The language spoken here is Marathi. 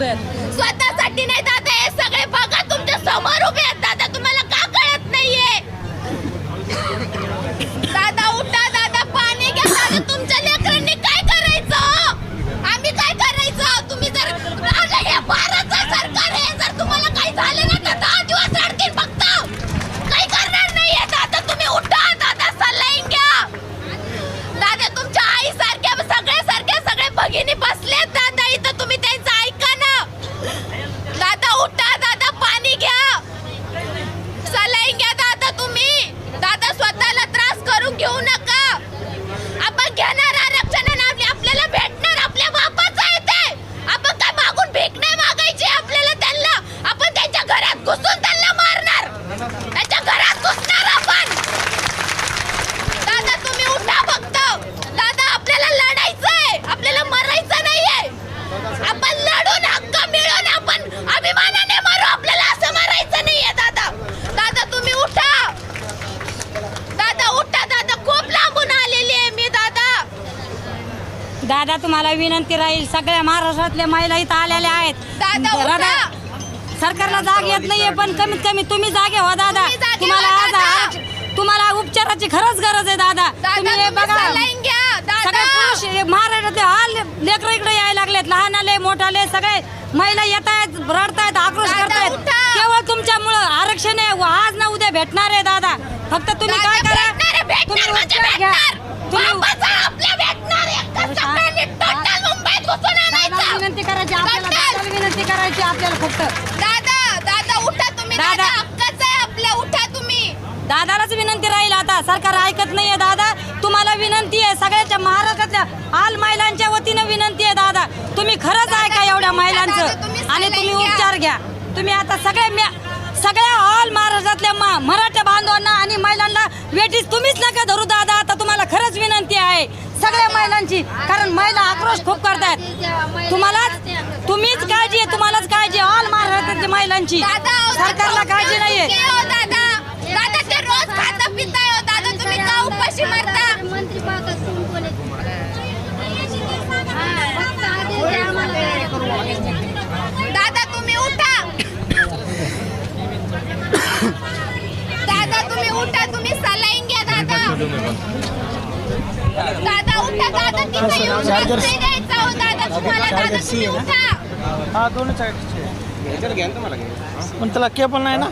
स्वतःसाठी नाही दादा हे सगळे बघा तुमच्यासमोर उभे आहेत दादा तुम्हाला का कळत नाहीये? दादा पाणी घ्या दादा तुमच्या लेकरांनी काय करायचं आम्ही काय करायचं तुम्ही जर आता हे भारतचं सरकार आहे जर तुम्हाला काही झालं ना तर दहा दिवस अडकीन फक्त काही करणार नाहीये दादा तुम्ही उठा दादा सलाईन घ्या दादा तुमच्या आई सारख्या सगळ्या सारख्या सगळे भगिनी बसलेत दादा इथं तुम्ही त्यांचं ऐका ना दादा उठा दादा पाणी घ्या सलाईन घ्या दादा तुम्ही दादा स्वतःला त्रास करून घेऊ नका आपण घेणार आरक्षण आणि आपले- आपल्याला भेटणार आपल्या बापाचं आहे ते आपण काय मागून भीक नाही मागायची आपल्याला त्यांना आपण त्यांच्या घरात घुसून त्यांना मारणार त्यांच्या घरात घुसणार आपण दादा तुम्ही उठा फक्त दादा आपल्याला लढायचंय आपल्याला मरायचं नाहीये आपण लढून हक्क मिळून आपण अभिमानाने मरू आपल्याला असं मारायचं नाहीये दादा दादा तुम्ही उठा दादा उठा दादा खूप लांबून आलेली आहे मी दादा दादा तुम्हाला विनंती राहील सगळ्या महाराष्ट्रातल्या महिला इथं आलेल्या आहेत. सरकारला जाग येत नाहीये पण कमीत कमी तुम्ही जागे व्हा दादा. तुम्हाला आज तुम्हाला उपचाराची खरंच गरज आहे दादा. तुम्ही हे बघा. सगळे पुरुष हे महाराष्ट्रातले हाल लेकर इकडे यायला लागलेत. लहान आले मोठाले सगळे महिला येत आहेत रडतायत आक्रोश करतायत. केवळ तुमच्यामुळं आरक्षण आहे. आज ना उद्या भेटणार आहे दादा. फक्त तुम्ही काय करा? तुम्ही म्हणजे उपचार घ्या. तुम्ही विनंती करायची आपल्याला फक्त? दादा दादा उठा तुम्ही. दादा. दादा. हक्काचं आहे आपलं. उठा तुम्ही. दादालाच विनंती राहील आता. सरकार ऐकत नाहीये दादा. तुम्हाला विनंती आहे सगळ्याच्या महाराष्ट्रातल्या आल महिलांच्या वतीनं विनंती आहे दादा. तुम्ही खरंच दादा, ऐका एवढ्या तुम्ही- दादा, महिलांचं आणि तुम्ही. उपचार घ्या. तुम्ही आता सगळ्या म्या- सगळ्या ऑल महाराष्ट्रातल्या मा- मराठा बांधवांना आणि महिलांना वेटीस तुम्हीच नका धरू दादा. आता तुम्हाला खरंच विनंती आहे. सगळ्या महिलांची कारण महिला आक्रोश खूप करतायत. तुम्हालाच तुम्हीच आहे तुम्हालाच काळजी ऑल महाराष्ट्रातल्या महिलांची. सरकारला काळजी नाहीये. हो दादा. दादा ते रोज खाता पिताय हो दादा. तुम्ही उठा. दादा तुम्ही उठा. तुम्ही सलाईन घ्या दादा. दादा उठा दादा. तिथे येऊन दादा. तुम्हाला दादा तुम्ही? उठा. हा दोनच आहेत. पण त्याला केबल नाही ना?